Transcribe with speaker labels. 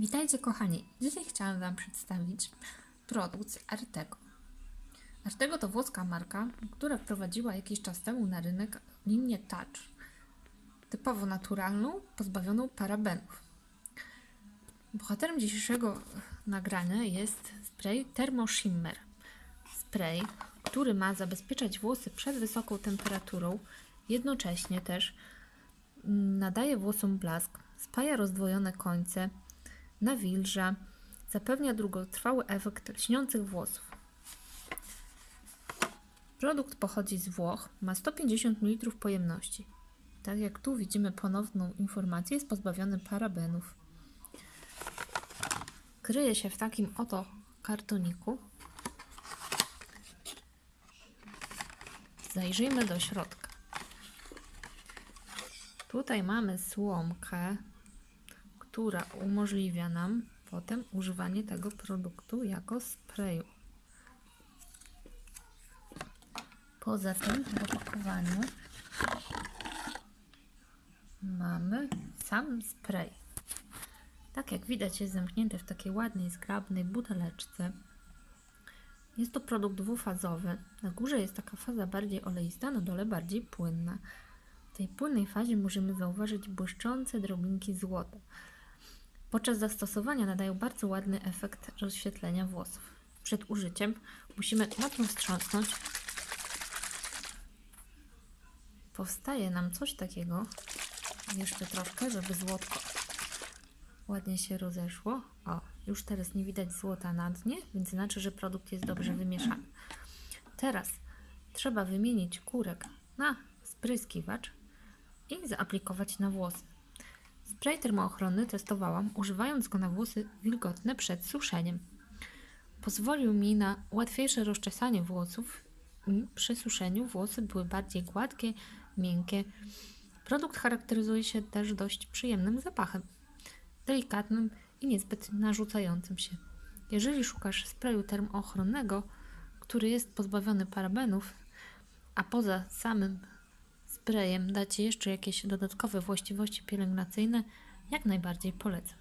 Speaker 1: Witajcie kochani. Dzisiaj chciałam Wam przedstawić produkt Artego. Artego to włoska marka, która wprowadziła jakiś czas temu na rynek linię Touch. Typowo naturalną, pozbawioną parabenów. Bohaterem dzisiejszego nagrania jest spray Thermo Shimmer. Spray, który ma zabezpieczać włosy przed wysoką temperaturą, jednocześnie też nadaje włosom blask, spaja rozdwojone końce, nawilża, zapewnia długotrwały efekt lśniących włosów. Produkt pochodzi z Włoch, ma 150 ml pojemności. Tak jak tu widzimy ponowną informację, jest pozbawiony parabenów. Kryje się w takim oto kartoniku. Zajrzyjmy do środka. Tutaj mamy słomkę, która umożliwia nam potem używanie tego produktu jako sprayu. Poza tym w opakowaniu mamy sam spray. Tak jak widać jest zamknięty w takiej ładnej, zgrabnej buteleczce. Jest to produkt dwufazowy. Na górze jest taka faza bardziej oleista, na dole bardziej płynna. W tej płynnej fazie możemy zauważyć błyszczące drobinki złota. Podczas zastosowania nadają bardzo ładny efekt rozświetlenia włosów. Przed użyciem musimy mocno wstrząsnąć. Powstaje nam coś takiego, jeszcze troszkę, żeby złotko ładnie się rozeszło. O, już teraz nie widać złota na dnie, więc znaczy, że produkt jest dobrze wymieszany. Teraz trzeba wymienić kurek na spryskiwacz i zaaplikować na włosy. Spray termoochronny testowałam, używając go na włosy wilgotne przed suszeniem. Pozwolił mi na łatwiejsze rozczesanie włosów i przy suszeniu włosy były bardziej gładkie, miękkie. Produkt charakteryzuje się też dość przyjemnym zapachem, delikatnym i niezbyt narzucającym się. Jeżeli szukasz sprayu termoochronnego, który jest pozbawiony parabenów, a poza samym sprayem jeszcze jakieś dodatkowe właściwości pielęgnacyjne, jak najbardziej polecam.